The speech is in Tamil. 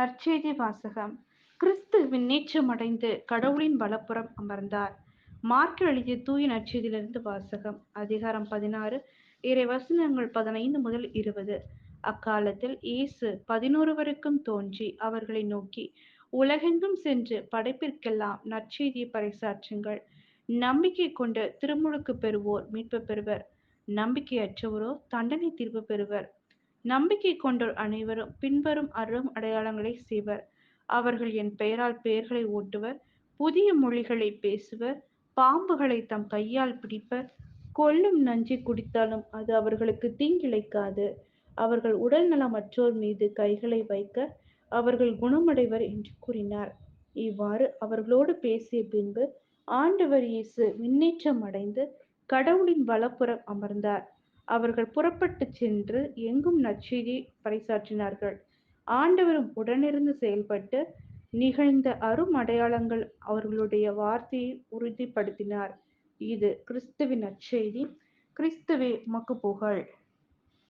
நற்செய்தி வாசகம். கிறிஸ்து விண்ணேற்றமடைந்து கடவுளின் வலப்புறம் அமர்ந்தார். மார்க் எழுதிய தூய நற்செய்தியிலிருந்து வாசகம் அதிகாரம் பதினாறு இறை வசனங்கள் பதினைந்து முதல் இருபது. அக்காலத்தில் இயேசு பதினோருவருக்கும் தோன்றி அவர்களை நோக்கி உலகெங்கும் சென்று படைப்பிற்கெல்லாம் நற்செய்தியை பறைசாற்றுங்கள். நம்பிக்கை கொண்ட திருமுழுக்கு பெறுவோர் மீட்பு பெறுவர். நம்பிக்கையற்றவரோ தண்டனை தீர்ப்பு பெறுவர். நம்பிக்கை கொண்டோர் அனைவரும் பின்வரும் அரும் அடையாளங்களை செய்வர். அவர்கள் என் பெயரால் பெயர்களை ஓட்டுவர். புதிய மொழிகளை பேசுவர். பாம்புகளை தம் கையால் பிடிப்பர். கொல்லும் நஞ்சை குடித்தாலும் அது அவர்களுக்கு தீங்கிழைக்காது. அவர்கள் உடல் நலமற்றோர் மீது கைகளை வைக்க அவர்கள் குணமடைவர் என்று கூறினார். இவ்வாறு அவர்களோடு பேசிய பின்பு ஆண்டவர் இயேசு விண்ணேற்றம் அடைந்து கடவுளின் வலப்புறம் அமர்ந்தார். அவர்கள் புறப்பட்டு சென்று எங்கும் நற்செய்தியை பறைசாற்றினார்கள். ஆண்டவரும் உடனிருந்து செயல்பட்டு நிகழ்ந்த அரும் அடையாளங்கள் அவர்களுடைய வார்த்தையை உறுதிப்படுத்தினார். இது கிறிஸ்துவின் நற்செய்தி. கிறிஸ்துவே மக்கு புகழ்.